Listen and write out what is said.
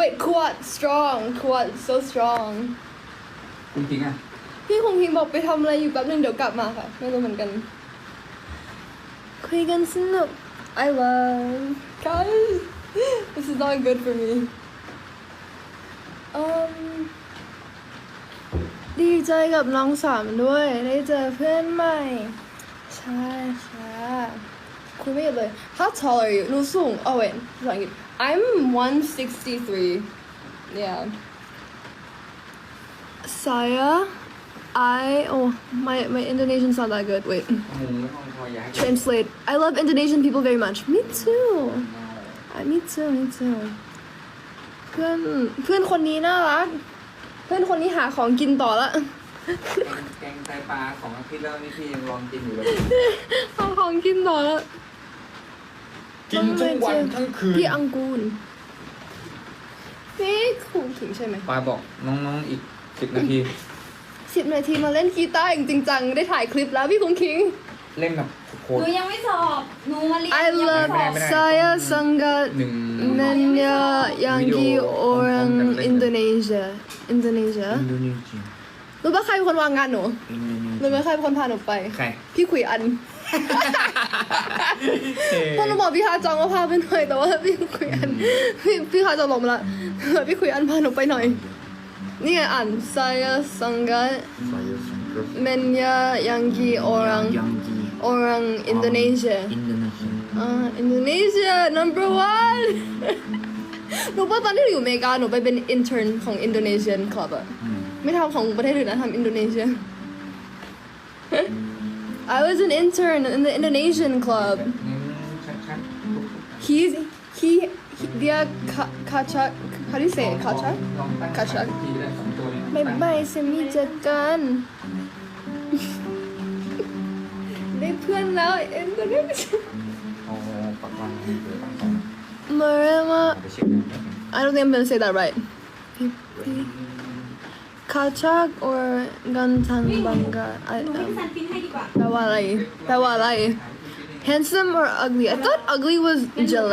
wait quad strong quad so strong คุณพิงอะ พี่คงพิงบอกไปทำอะไรอยู่แป๊บนึงเดี๋ยวกลับมาค่ะ ไม่รู้เหมือนกัน คุยกันสนุก I love guys this is not good for me um ดีใจกับน้องสามด้วย ได้เจอเพื่อนใหม่ใช่ค่ะ คุยไม่หยุดเลย How tall are you หนูสูง oh wait ภาษาอังกฤษ I'm 163 yeah Saya I oh my my Indonesian's not that good wait หมูไม่ห้องพอย้าย translate I love Indonesian people very much me too I me too me too เพื่อนเพื่อนคนนี้น่ารัก เพื่อนคนนี้หาของกินต่อละ แกงไตปลาของอาทิตย์แล้วนี่พี่ยังลองกินอยู่เลย หาของ กินต่อละกินทุกวันทั้งคืนพี่อังกูลนี่คุณถึงใช่ไหมปลาบอกน้องๆอีกสิบนาทีสิบนาทีมาเล่นกีตาร์อย่างจริงจังได้ถ่ายคลิปแล้วพี่คุ้งคิง เล่นแบบโคหตนูรยังไม่สอบหนูมาเรียน I ยังไม่ love สอบไม่ได้ saya sangat หนึ่ง Nanya Yangi วิดีโอ orang พร้อมๆกันเล่น Indonesia Indonesia อินโดนีเซียรู้ป่ะใครเป็นคนวางงานหนูอินโดนีรู้เซีไหมยใครเป็นคนพาหนูไป ใคร พี่ขุยอันเพราะหนูบอกพี่ฮาจองว่าพาไปหน่อยแต่ว่าพี่ขุยอันพี่พี่ฮาจองลงมาละพี่ขุยอันพาหนูไปหน่อย นี่ไงอ่าน saya sangat saya sangka Menya Yangi orang Yangi orang Indonesia Indonesia อ่า Indonesia number one หนูว่าตอนที่หนูอยู่อเมริกาหนูไปเป็น intern ของ Indonesian club อะอืมไม่ทำของประเทศอื่นนะทำอินโดนีเซีย I was an intern in the Indonesian club อืมชัดๆทุกๆ he's he, he dia ka- kacak how do you say it ล kacak องตั้ง Kacak ทีละสองตัวเนี่ย บายบายเซมิเจอกัน ได้เพื่อนแล้วอินโดนีเซีย เอาปักวางให้เดี๋ยวตั้งสอง มาเรมา เอาไปเช็คนะ I don't think I'm gonna say that right kacak or gantang bangga I หนูให้ um, พี่ซันพิมพ์ให้ดีกว่า แปลว่าอะไรแปลว่าอะไร handsome or ugly I thought ugly was jealous